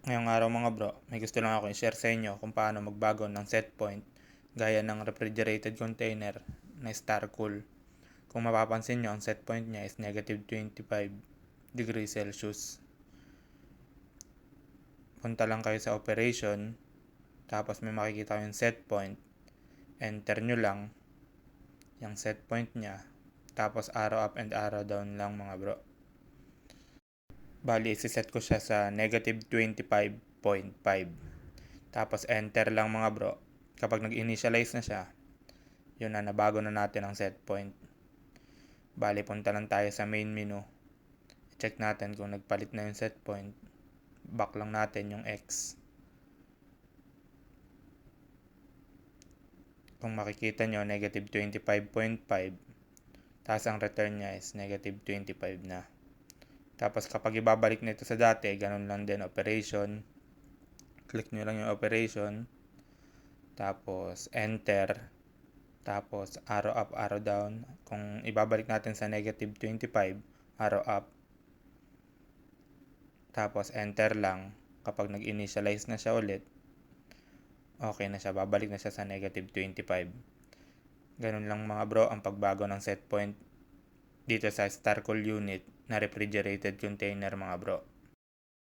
Ngayong araw mga bro, may gusto lang ako i-share sa inyo kung paano magbago ng set point gaya ng refrigerated container na Starcool. Kung mapapansin nyo, ang set point niya is negative 25 degrees Celsius. Punta lang kayo sa operation, tapos may makikita yung set point. Enter nyo lang yung set point niya, tapos arrow up and arrow down lang mga bro. Bali, isi-set ko siya sa negative 25.5. Tapos enter lang mga bro. Kapag nag-initialize na siya, yun na, nabago na natin ang set point. Bali, punta lang tayo sa main menu. Check natin kung nagpalit na yung set point. Back lang natin yung X. Kung makikita nyo, negative 25.5. Tapos ang return niya is negative 25 na. Tapos kapag ibabalik nito sa dati, ganun lang din operation. Click nyo lang yung operation. Tapos enter. Tapos arrow up, arrow down. Kung ibabalik natin sa negative 25, arrow up. Tapos enter lang. Kapag nag-initialize na siya ulit, okay na siya. Babalik na siya sa negative 25. Ganun lang mga bro ang pagbago ng set point dito sa Starcool unit na refrigerated container mga bro.